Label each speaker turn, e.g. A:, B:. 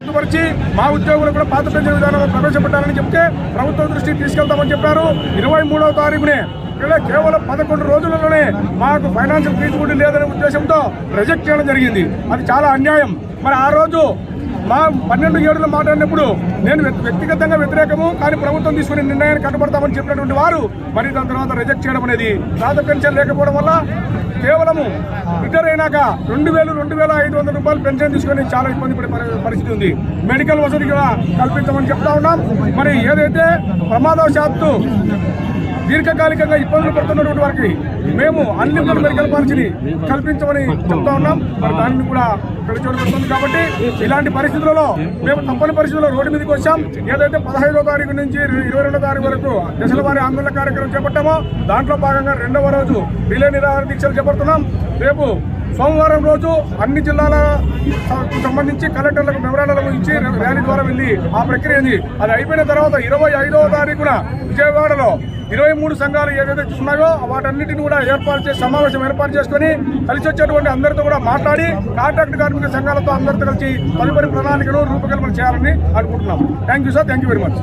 A: రద్దుపరిచి మా ఉద్యోగులు కూడా పాత పెన్షన్ విధానం ప్రవేశపెట్టాలని చెప్తే ప్రభుత్వం దృష్టికి తీసుకెళ్తామని చెప్పారు. ఇరవై మూడవ తారీఖునే ఇక్కడ కేవలం పదకొండు రోజులలోనే మాకు ఫైనాన్షియల్ ఫీజిబిలిటీ లేదనే ఉద్దేశంతో రిజెక్ట్ చేయడం జరిగింది. అది చాలా అన్యాయం. మరి ఆ రోజు మా పన్నెండు ఏడులో మాట్లాడినప్పుడు నేను వ్యక్తిగతంగా వ్యతిరేకము కానీ ప్రభుత్వం తీసుకునే నిర్ణయాన్ని కట్టుబడతామని చెప్పినటువంటి వారు మరి దాని తర్వాత రిజెక్ట్ చేయడం అనేది పాత పెన్షన్ లేకపోవడం వల్ల కేవలము రిటైర్ అయినాక రెండు వేలు రెండు వేల ఐదు వందల రూపాయలు పెన్షన్ తీసుకొని చాలా ఇబ్బంది పడే పరిస్థితి ఉంది. మెడికల్ వసతి కూడా కల్పించమని చెప్తా ఉన్నాం. మరి ఏదైతే ప్రమాదవశాత్తు దీర్ఘకాలికంగా ఇబ్బందులు పడుతున్నటువంటి వారికి మేము అన్లిమిటెడ్ మెడికల్ పాలసీని కల్పించమని చెప్తా ఉన్నాం. మరి దానిని కూడా ఇక్కడ కాబట్టి ఇలాంటి పరిస్థితులలో మేము తప్పని పరిస్థితుల్లో రోడ్డు మీదకి వచ్చాం. ఏదైతే పదహైదో తారీఖు నుంచి ఇరవై రెండో తారీఖు వరకు దశల వారి ఆందోళన కార్యక్రమం చేపట్టామో దాంట్లో భాగంగా రెండవ రోజు రిలే నిరాహార దీక్షలు చేపడుతున్నాం. రేపు సోమవారం రోజు అన్ని జిల్లాల సంబంధించి కలెక్టర్లకు మెమరాండాలకు ఇచ్చి ర్యాలీ ద్వారా వెళ్ళి ఆ ప్రక్రియ అది అయిపోయిన తర్వాత ఇరవై ఐదవ తారీఖున విజయవాడలో ఇరవై మూడు సంఘాలు ఏదైతే ఉన్నాయో వాటన్నిటిని కూడా ఏర్పాటు చేసి సమావేశం ఏర్పాటు చేసుకొని కలిసి వచ్చేటువంటి అందరితో కూడా మాట్లాడి కాంట్రాక్ట్ కార్మిక సంఘాలతో అందరితో కలిసి తదుపరి ప్రణాళికను రూపకల్పన చేయాలని అనుకుంటున్నాం thank you sir thank you very much